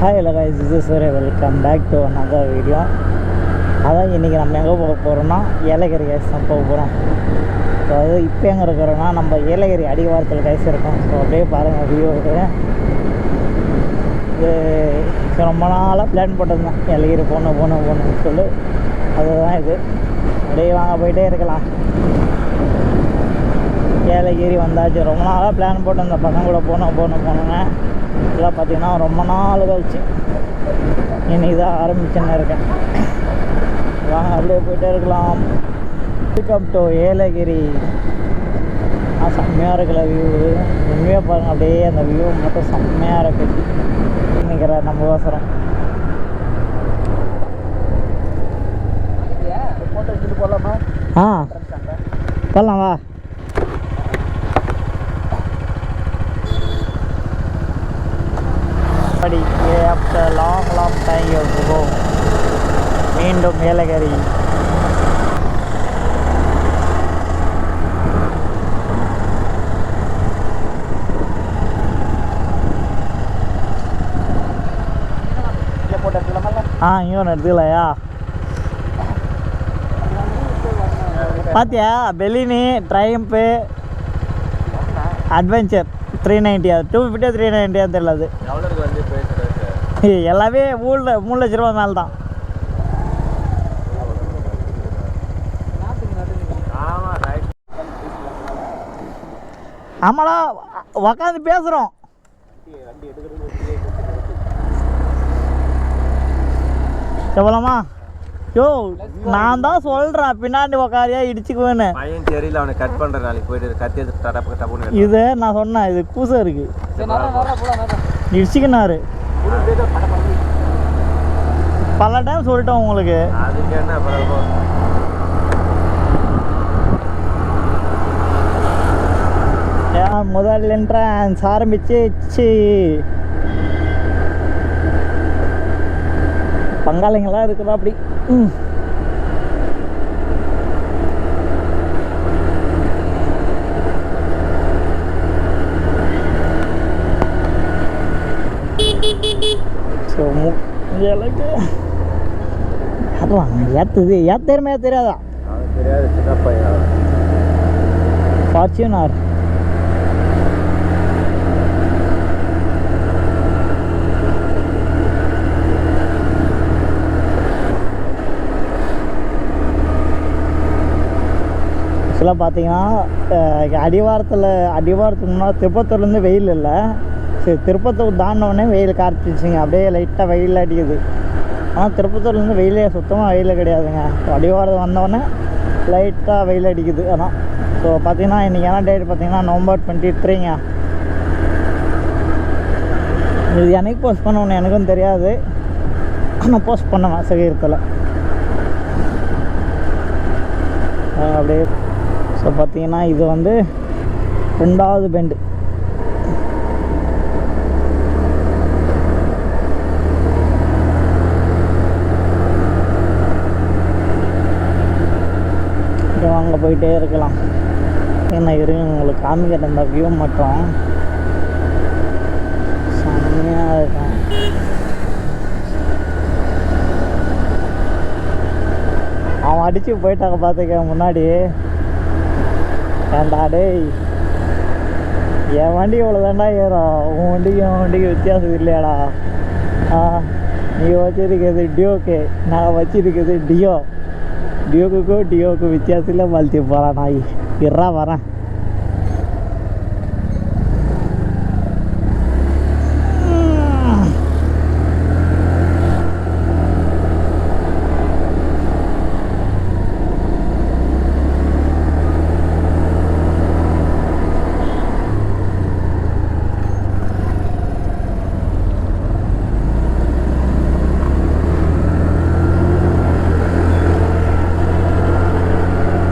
Hi hello guys Surya welcome back to another video அதான் இன்றைக்கி நம்ம எங்கே போக போகிறோம்னா ஏலகிரி கேஸ் தான் போக போகிறோம் ஸோ அது இப்போ எங்கே இருக்கிறோன்னா நம்ம ஏலகிரி அடிவாரத்தில் கைஸ் இருக்கோம். ஸோ அப்படியே பாருங்கள் வியூ இது ரொம்ப நாளாக பிளான் போட்டிருந்தேன் ஏலகிரி போகணும் போகணும் போகணும்னு சொல்லி. அதுதான் இது. அப்படியே வாங்க போயிட்டே இருக்கலாம். ஏலகிரி வந்தாச்சு. ரொம்ப நாளாக பிளான் போட்டிருந்தேன் பசங்க கூட போகணும் போகணும் போனோங்க இதெல்லாம் பார்த்தீங்கன்னா ரொம்ப நாள் கழிச்சு இன்னைக்கு தான் ஆரம்பிச்சுன்னு இருக்கேன். வாங்க அப்படியே போயிட்டே இருக்கலாம். Welcome to Yelagiri. ஆ செம்மையாக இருக்குல்ல வியூ உண்மையாக பாருங்கள் அப்படியே அந்த வியூ மட்டும் செம்மையாக இருக்குது நிற்கிற நம்ம போகலாமா ஆ போகலாம் வா படி ஆஃப்டர் லாங் யூ மீண்டும் ஏலகிரி. ஆ இவன் எடுத்துக்கலையா பாத்தியா? பெலினி ட்ரைம்பு அட்வென்ச்சர். த்ரீ நைன்ட்டியா அது. டூ ஃபிஃப்டியா த்ரீ நைன்ட்டியா தெரியல அது எவ்வளோக்கு வந்து பேசுகிறது ஏய், எல்லாமே மூணு மூணு லட்ச ரூபா மேலே தான் ஆமாடா உக்காந்து பேசுகிறோம் எவ்வளோமா? யோ நான் தான் சொல்கிறேன் பின்னாடி உக்காரியா இடிச்சுக்குவேன்னு. பையன் தெரியல அவனை கட் பண்ணுற நாளைக்கு போயிட்டு கத்தி எடுத்து டடப்பு டப்புன்னு இது நான் சொன்னேன் இது கூசம் இருக்குது இடிச்சுக்கினாரு. பல டைம் சொல்லிட்டோம் உங்களுக்கு. அதுக்கு என்ன முதல் என்ட்ரன்ஸ் ஆரம்பிச்சிச்சு. பங்காளிங்களாம் இருக்கிறா அப்படி? ம் ஸோ மு எனக்கு அதான் ஏற்றுது ஏற்றுமே தெரியாதா தெரியாது சின்ன பையன் ஃபார்ச்சுனர். ஆக்சுவலாக பார்த்தீங்கன்னா அடிவாரத்தில் அடிவாரத்துக்கு முன்னாடி திருப்பத்தூர்லேருந்து வெயில் இல்லை. சரி திருப்பத்தூர் தாண்டினோடனே வெயில் காய்ச்சிச்சிங்க அப்படியே லைட்டாக வெயில் அடிக்குது. ஆனால் திருப்பத்தூர்லேருந்து வெயிலே சுத்தமாக வெயில் கிடையாதுங்க. ஸோ அடிவாரம் வந்தோடனே லைட்டாக வெயில் அடிக்குது. அதான் ஸோ பார்த்தீங்கன்னா இன்றைக்கி என்ன டேட் பார்த்தீங்கன்னா நவம்பர் டுவெண்ட்டி த்ரீங்க இது எனக்கு போஸ்ட் பண்ணணும் எனக்கும் தெரியாது. நான் போஸ்ட் பண்ணுவேன் சகீரத்தில் அப்படியே ஸோ பார்த்தீங்கன்னா இது வந்து ரெண்டாவது பெண்டு வாங்க போயிட்டே இருக்கலாம். ஏன்னா இருங்க உங்களுக்கு காமிக்கிற இந்த வியூ மட்டும் செம்மையாக இருக்கும். அவன் அடித்து போயிட்டாங்க பார்த்துக்க முன்னாடி. ஏன்டா டேய். என் வண்டி இவ்வளோ தாண்டா ஏறும். உன் வண்டிக்கு என் வண்டிக்கு வித்தியாசம் இல்லையாடா. ஆ நீ வச்சிருக்கிறது டியோக்கு நான் வச்சிருக்கிறது டியோ டியோக்குக்கும் டியோக்கு வித்தியாசத்தில் வாழ்த்தி போகிறான் நாய் இறா வரேன்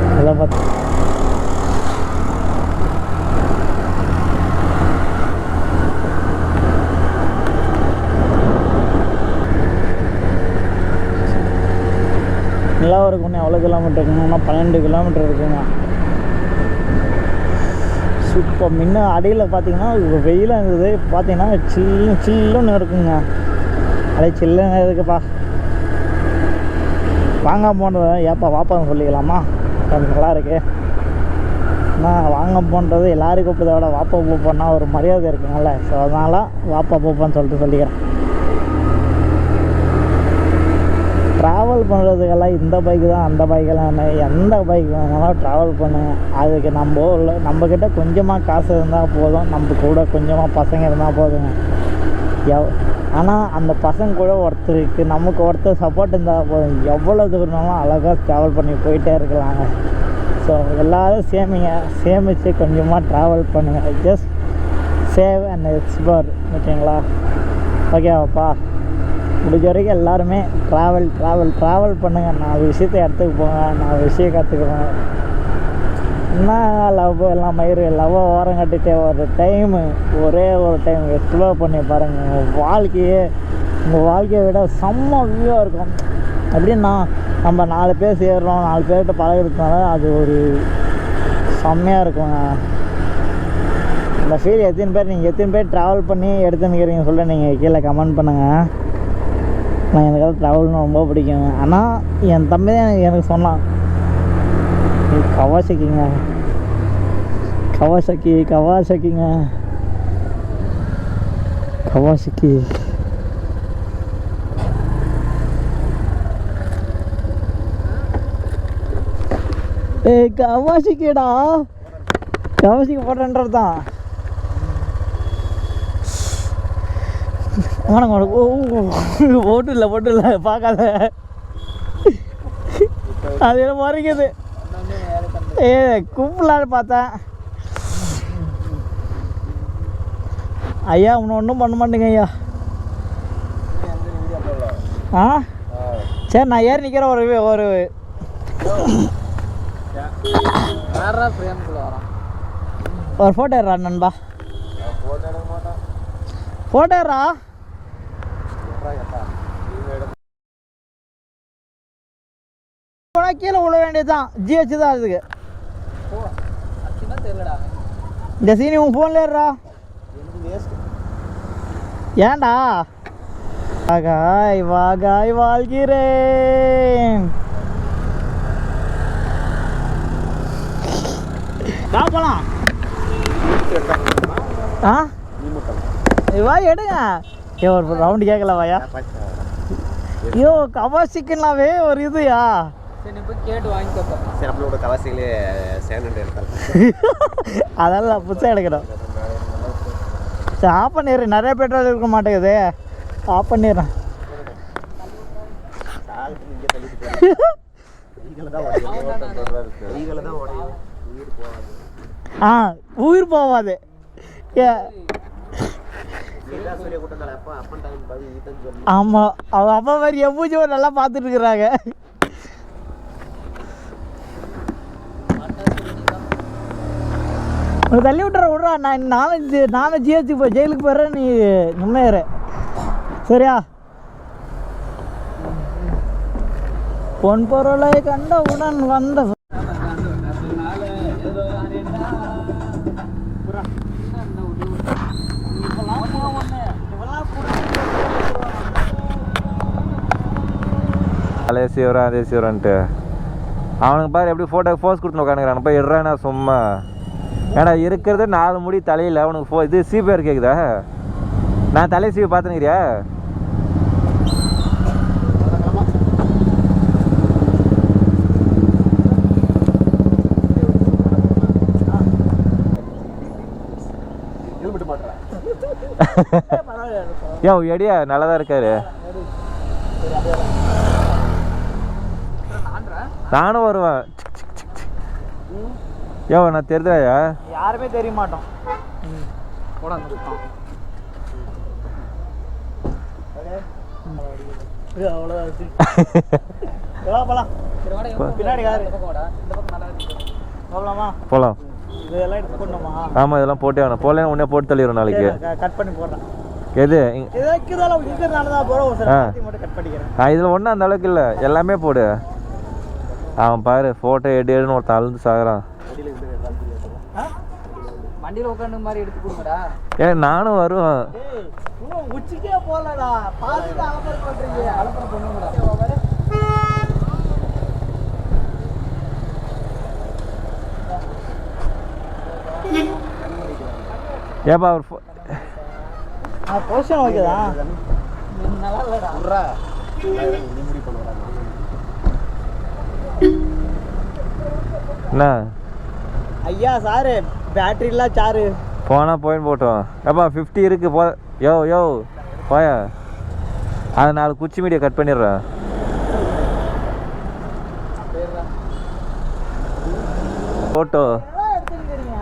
அதெல்லாம் பார்த்து நிலவருக்கு இன்னும் எவ்வளோ கிலோமீட்டர் இருக்குன்னா பன்னெண்டு கிலோமீட்டர் இருக்குங்க. சூப்பர். முன்ன அடியில் பார்த்தீங்கன்னா வெயிலாக இருந்தது பார்த்தீங்கன்னா சில்லு சில்லுன்னு இருக்குங்க. அடே சில்லுன்னு இருக்குப்பா. வாங்க போனது ஏப்பா வாப்பான்னு சொல்லிக்கலாமா? கொஞ்சம் நல்லா இருக்கு. நான் வாங்க போன்றது எல்லாருக்கும் கூப்பிட்டதை விட வாப்பா போப்போன்னா ஒரு மரியாதை இருக்குங்கல்ல. ஸோ அதனால வாப்பா போப்பான்னு சொல்லிட்டு சொல்லிக்கிறேன். ட்ராவல் பண்ணுறதுக்கெல்லாம் இந்த பைக்கு தான் அந்த பைக்கெல்லாம் என்ன எந்த பைக் வேணாலும் ட்ராவல் பண்ணுங்க அதுக்கு நம்ம உள்ள நம்மக்கிட்ட கொஞ்சமாக காசு இருந்தால் போதும் நம்ம கூட கொஞ்சமாக பசங்க இருந்தால் போதுங்க. எவ் ஆனால் அந்த பசங்க கூட ஒருத்தருக்கு நமக்கு ஒருத்தர் சப்போர்ட் இருந்தால் போதும். எவ்வளோ தூரம்னாலும் அழகாக ட்ராவல் பண்ணி போயிட்டே இருக்கலாங்க. ஸோ எல்லோரும் சேமிங்க சேமித்து கொஞ்சமாக ட்ராவல் பண்ணுங்கள் ஜஸ்ட் சேவ் அண்ட் எக்ஸ்ப்ளோர் ஓகேங்களா ஓகேவாப்பா முடிஞ்ச வரைக்கும் எல்லாருமே ட்ராவல் ட்ராவல் ட்ராவல் பண்ணுங்கள் நான் விஷயத்தை இடத்துக்கு போங்க. நான் விஷயம் கற்றுக்குவேன் என்ன லவ் எல்லாம் மயிறு? லவ் ஓரம் கட்டிட்டு ஒரு டைமு ஒரே ஒரு டைம் எக்ஸ்ப்ளோர் பண்ணி பாருங்கள் உங்கள் வாழ்க்கையே உங்கள் வாழ்க்கையை விட செம்ம வியூவாக இருக்கும். அப்படின்னா நம்ம நாலு பேர் சேர்றோம். நாலு பேர்கிட்ட பழகிறதுனால அது ஒரு செம்மையாக இருக்குங்க இந்த ஃபீல் எத்தனை பேர் நீங்கள் எத்தனை பேர் ட்ராவல் பண்ணி எடுத்துன்னுக்கிறீங்க சொல்ல நீங்கள் கீழே கமெண்ட் பண்ணுங்கள் நான் எனக்கு ட்ராவல்னு ரொம்ப பிடிக்கும். ஆனால் என் தம்பி தான் எனக்கு- எனக்கு சொன்னான். நீ கவாசக்கிங்க. கவாசக்கி கவாசக்கிங்க. கவாசக்கி. ஏய் கவாசிக்கிடா. கவாசிக்கு போட்டன்றது தான் வணக்கம் வணக்கம். ஓ ஓ, போட்டு இல்லை போட்டு இல்லை பார்க்காத. அது என்ன மறைக்குது ஏ கும்பலான்னு பார்த்தேன் ஐயா உன்னை ஒன்றும் பண்ண மாட்டேங்க ஐயா. ஆ? சரி நான் ஏறி நிற்கிறேன் ஒரு ஒரு ஒரு ஃபோட்டோ எடுறா நண்பா. ஃபோட்டோ எடுறா? போனால் கீழே விழ வேண்டியது தான் ஜிஹெச் தான் அதுக்கு. இந்த சீனி உன் ஃபோனில் ஏறுறா. ஏன்டா? வாகாய் வாகாய் வாழ்கிறேன். போலாம். ஆ? வா எடுங்க. ஏ ஒரு ரவுண்டு கேட்கல வாயா ஐயோ கவாசிக்குனாவே ஒரு இதுயா? அதெல்லாம் புதுசாக எடுக்கணும். சரி ஆஃப் பண்ணிடுறேன் நிறைய பெட்ரோல் இருக்க மாட்டேங்குது. ஆஃப் பண்ணிடுறேன் ஆ உயிர் போகாது ஏ நீதான் சூரிய கூட்டம் அப்போ அப்பன் டைம் பார்த்து ஈத்தன் சொல்லி ஆமாம் அவ அப்பா மாதிரி எப்பூச்சி நல்லா பார்த்துட்டு இருக்கிறாங்க தள்ளி விட்டுற விட்றா. நான் நானும் நானும் போய் ஜெயிலுக்கு போயிடுறேன் நீ முன்னேறு சரியா? பொன் பொருளை கண்டவுடன் வந்த அதே சீவரன்ட்டு அவனுக்கு பாரு எப்படி ஃபோட்டோ ஃபோஸ் கொடுத்து உட்காந்துக்கிறான் போய் இடுறானா சும்மா. ஏன்னா இருக்கிறது நாலு முடி தலையில். அவனுக்கு ஃபோ இது சிபிஆர் கேட்குதா நான் தலை சீவி பார்த்துனுக்கிறியா யோ எடியா? நல்லா தான் இருக்காரு. நானும் வருவேன். யோ நான் தெரிஞ்சாயா யாருமே தெரிய மாட்டோம். போகலாம் இதெல்லாம் போட்டே போகலன்னு உடனே போட்டு தள்ளிடுறோம் நாளைக்கு. கட் பண்ணி போடுறேன். எது? இதில் ஒன்றும் அந்த அளவுக்கு இல்லை. எல்லாமே போடு. அவன் பாரு ஃபோட்டோ எடு எடுன்னு ஒருத்தன் அழுந்து சாகுறான்? வண்டியில உட்காந்து மாதிரி எடுத்து கொடுங்கடா. ஏன் நானும் வருவேன். ஏய் இன்னும் உச்சிக்கே போகலடா. பார்த்துட்டு அலப்பறை பண்றீங்க. அலப்பறை பண்ணுங்கடா. ஏப்பா அவர் பொசிஷன் ஓகேதா நல்லா இல்லடா. என்ன? ஐயா சாரு பேட்டரிலாம் சாரு போனால் போயின்னு போட்டோம். ஏப்பா ஃபிஃப்டி இருக்கு போ. யோ யோ போய. அது நாலு குச்சி மீடியை கட் பண்ணிடுறேன். போட்டோ. என்ன எடுத்துக்கிறீங்க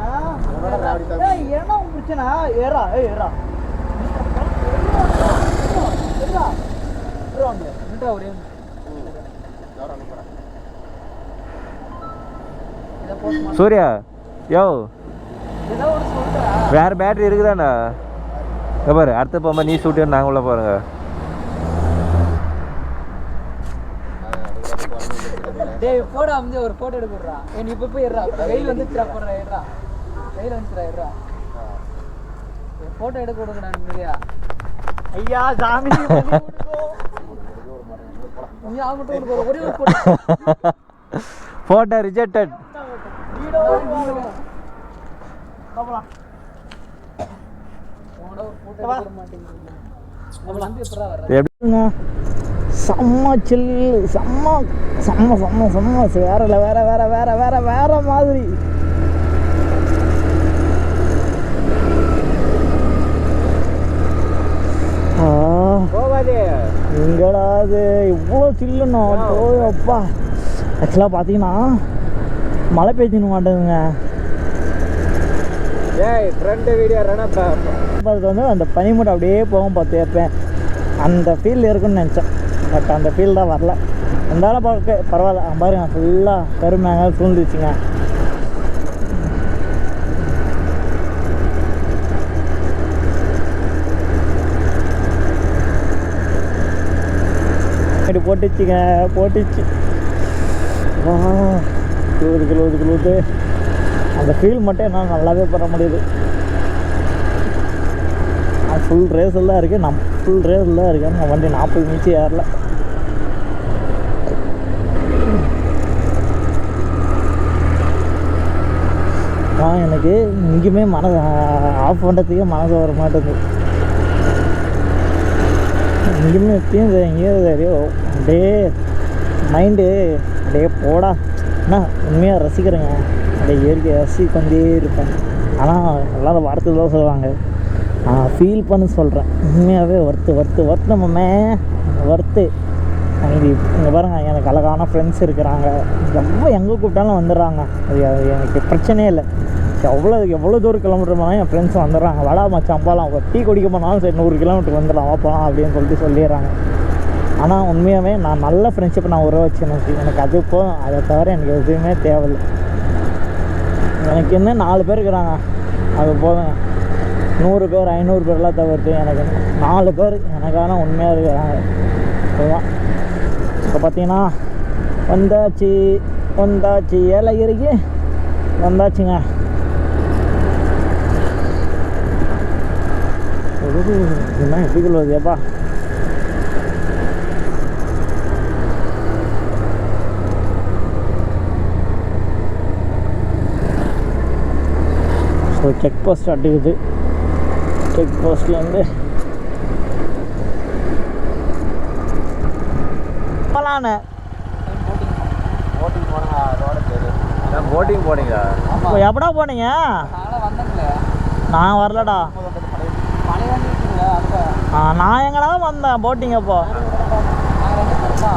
ஏய் என்ன உன் பிரச்சனை ஏறா ஏய் ஏறா ஏறா ஏறா வந்து என்னடா ஒரே இதை போஸ்ட் சூர்யா யோ. வேற பேட்டரி இருக்குதாண்ணா பாரு அடுத்த போகும்போது நீ சூட்டு நாங்கள் உள்ள பாருங்க டேய் போடா வந்து ஒரு போட்டோ எடுக்கிறா நீ இப்ப போய் வெயில் வந்துச்சுடா போடுறா எடுறா. வெயில் வந்துச்சுடா எடுறா. போட்டோ எடுக்க கொடுங்கடா நிறையா ஐயா சாமி. நீ ஆகட்டும் உனக்கு ஒரு- ஒரே ஒரு போட்டோ ரிஜெக்டட் செம்ம சில் செம்ம செம்ம செம்ம செம்ம வேற வேற வேற வேற வேற வேற மாதிரி. ஆ, போவாதே எங்கடா அது? இவ்வளோ சில்லுண்ணா அப்பா. ஆக்சுவலாக பார்த்தீங்கன்னா மழை பெய்ஞ்சின மாட்டேங்குங்க ஏய் ஃப்ரெண்டு வீடியோ அதுக்கு வந்து அந்த பனிமூட்டம் அப்படியே போகும் பார்த்து எப்போ அந்த ஃபீல் இருக்குன்னு நினச்சேன். பட் அந்த ஃபீல் தான் வரல. இருந்தாலும் பார்க்க பரவாயில்ல. பாருங்க ஃபுல்லாக கருமேங்க சூழ்ந்துச்சுங்க போட்டுச்சுங்க போட்டுச்சு. வா குளுது குளுது குளுது அந்த ஃபீல் மட்டும் என்னால் நல்லாவே பண்ண முடியுது. நான் ஃபுல் ரேஸில் தான் இருக்கேன். நான் ஃபுல் ரேஸில் தான் இருக்கேன். நான் வண்டி நாற்பது மிச்சி ஏறல. ஆ எனக்கு இங்கேயுமே மனசு ஆஃப் பண்ணுறதுக்கே மனசு வர மாட்டேங்குது. இங்கேயுமே எப்பயும் எங்கேயும் அப்படியே மைண்டு அப்படியே போடா. அண்ணா உண்மையாக ரசிக்கிறேங்க. அப்படியே இயற்கையை ரசிக்கொண்டே இருப்பேன். ஆனால் எல்லாரும் வார்த்தை தான் சொல்லுவாங்க. நான் ஃபீல் பண்ணி சொல்கிறேன் உண்மையாகவே ஒர்த்து ஒர்த்து ஒர்த்து நம்மமே ஒர்த்து இங்கே இங்கே பாருங்க எனக்கு அழகான ஃப்ரெண்ட்ஸ் இருக்கிறாங்க. எவ்வளோ எங்கே கூப்பிட்டாலும் வந்துடுறாங்க. அது எனக்கு பிரச்சனையே இல்லை. எவ்வளோ எவ்வளோ தூரம் கிலோமீட்டர் போனாலும் என் ஃப்ரெண்ட்ஸ் வந்துடுறாங்க. வடா மச்சான் போகலாம் ஒரு டீ குடிக்க போனாலும் சரி நூறு கிலோமீட்டர் வந்துடலாம் போகலாம் அப்படின்னு சொல்லிட்டு சொல்லிடுறாங்க. ஆனால் உண்மையாகவே நான் நல்ல ஃப்ரெண்ட்ஷிப் நான் உறவு வச்சு எனக்கு அது போதும் அதை தவிர எனக்கு எதுவுமே தேவையில்லை. எனக்கு என்ன நாலு பேர் இருக்கிறாங்க. அது போதும். நூறு பேர் ஐநூறு பேர்லாம் தவிர்த்து எனக்கு நாலு பேர் எனக்கான உண்மையாக இருக்கிறாங்க. அதுதான். இப்போ பார்த்தீங்கன்னா வந்தாச்சு வந்தாச்சு ஏலகிரிக்கு வந்தாச்சுங்க. என்ன எப்படி சொல்லுவதுப்பா ஏப்பா? செக் போஸ்ட் அட்டுக்குது செக் போஸ்ட்லேருந்து நான் போட்டிங் போனீங்களா? இப்போ எப்படா போனீங்க? நான் வரலடா. நான் எங்கடா வந்தேன் போட்டிங் அப்போ?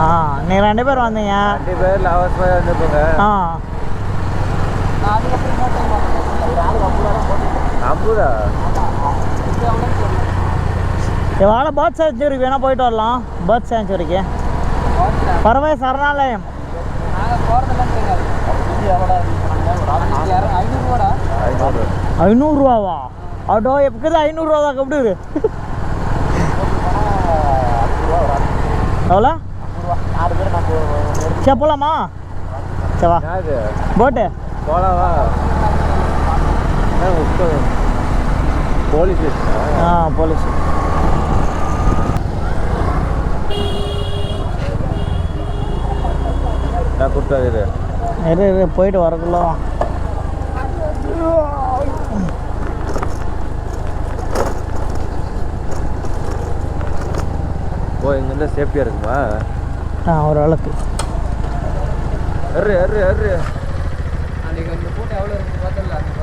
ஆ நீங்கள் ரெண்டு பேர் வந்தீங்க. ரெண்டு பேர் லவர்ஸ் மாதிரி வந்துருப்போங்க. ஆ நான் அதுக்கப்புறம் இன்னொரு டைம் வந்தேன் ஒரு ஆள் அப்புறம் சொல்லு எவ்வளோ பேர்ட் சேஞ்சுரிக்கு வேணால் போயிட்டு வரலாம். பேர்ட் சேஞ்சுரிக்கு பறவை சரணாலயம். ஐநூறுரூவாவா? அடோ எப்போது ஐநூறுரூவா தான் எப்படி எவ்வளோ? சரி போகலாமா சரி வா. போட்டு. போலாம் வா. போலீஸ் ஸ்டேஷன் ஆ? போலீஸ் நான் கூப்பிட்டாரு இரு. இரு போயிட்டு வரக்குள்ள. ஓ இங்கேருந்து சேஃப்டியாக இருக்குமா? ஆ ஒரு அளவுக்கு. அரு அரு அரு அன்னைக்கு அந்த போட்டோ எவ்வளோ இருக்கு பார்த்தல அந்த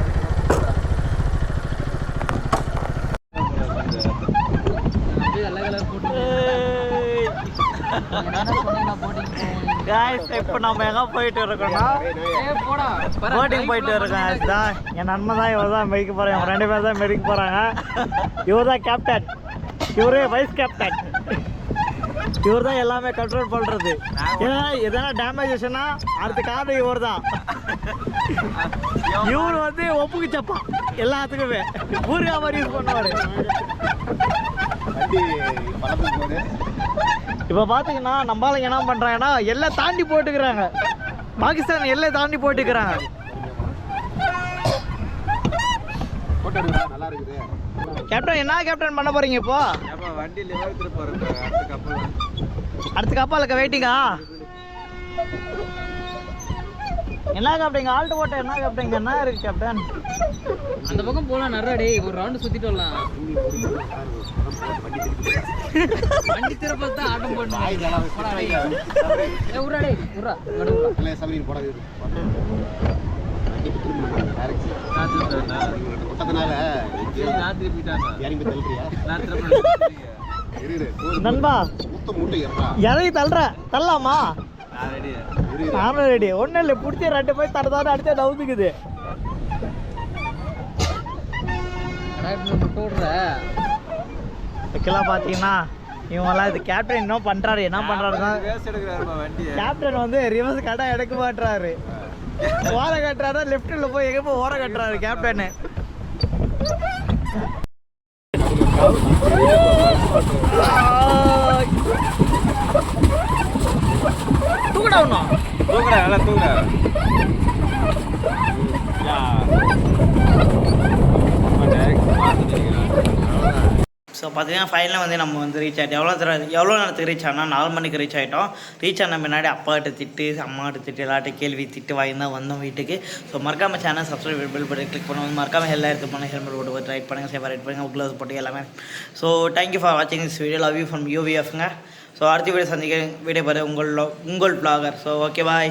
அப்படியே நல்ல கலர் போட்டு சொன்னீங்கன்னா போட்டிங் காய்ஸ் இப்போ நம்ம எங்கே போயிட்டு இருக்கோம்னா? ஏ போடா போட்டிங் போயிட்டு இருக்கோம் அதுதான் என் நண்பன் தான் இவர் தான் மெடிக்க போகிறேன் இவங்க ரெண்டு பேர் தான் மெடிக்க போகிறாங்க இவர் தான் கேப்டன் இவரே வைஸ் கேப்டன் இவர் தான் எல்லாமே கண்ட்ரோல் பண்ணுறது ஏன்னா எதனா டேமேஜ் ஆச்சுன்னா அடுத்த காரணம் இவர் தான் இவர் வந்து ஒப்புக்கு சப்பா எல்லாத்துக்குமே ஊருகா மாதிரி யூஸ் பண்ணுவார் இப்போ பார்த்தீங்கன்னா நம்மளால என்ன பண்ணுறாங்கன்னா எல்லாம் தாண்டி போட்டுக்கிறாங்க. பாகிஸ்தான் எல்லை தாண்டி போட்டுக்கிறாங்க. கேப்டன் என்ன கேப்டன் பண்ண போறீங்க இப்போ? அடுத்த கப்பாலுக்கு வெயிட்டிங்கா என்ன கேப்டன் ஆல்ட்டு போட்ட என்ன கேப்டன் என்ன இருக்கு கேப்டன் அந்த பக்கம் போலாம் நிறைய டேய். ஒரு ரவுண்டு சுத்திட்டு வரலாம். வண்டி திருப்பதி தான் ஆட்டம் போடணும் போடா டேய். ஏய், உர்றா டேய் உர்றா. இங்கட உர்றா. இல்லை சபரியில் போடாது. இறங்கி நண்பா எதை தள்ளுற. தள்ளலாமா? நானும் ரெடி ஒன்றும் இல்லை பிடிச்சி ரெண்டு போய் தரதான அடிச்சா நவுந்துக்குது. கடாய்ட்டு முட்டை இதுக்கெல்லாம் பார்த்தீங்கன்னா இவங்கெல்லாம் இது கேப்டன் என்ன பண்ணுறாரு என்ன பண்ணுறாருன்னா கேப்டன் வந்து ரிவர்ஸ் கடை எடுக்க மாட்டுறாரு ஓரம் கட்டுறாரு லெஃப்ட்டில் போய் எங்கே போய் ஓரம் கட்டுறாரு கேப்டனு தூக்கடா ஒன்றும் தூக்குறா நல்லா தூக்குறா ஸோ பார்த்தீங்கன்னா ஃபைனலாக வந்து நம்ம வந்து ரீச் ஆகிட்டோம் எவ்வளோ தர எவ்வளோ நேரத்துக்கு ரீச் ஆனால் நாலு மணிக்கு ரீச் ஆகிட்டோம் ரீச் ஆன பின்னாடி அப்பாட்ட திட்டு அம்மாட்ட திட்டு எல்லாட்டும் கேள்வி திட்டு வாங்கி தான் வந்தோம் வீட்டுக்கு. ஸோ மறக்காம சேனல் சப்ஸ்கிரைப் பில் பண்ணி கிளிக் பண்ணுவோம் மறக்காம ஹெல்லாம் எடுத்து பண்ண ஹெல்மெட் போட்டு ரைட் பண்ணுங்கள் சேஃபாக ரைட் பண்ணுங்கள் க்ளோஸ் போட்டு எல்லாமே. ஸோ தேங்க்யூ ஃபார் வாட்சிங் this video love you from யூவிஎஃப்ங்க so அடுத்த வீடியோ சந்திக்க வீடியோ பாரு உங்கள் உங்கள் பிளாகர் ஸோ ஓகே பாய்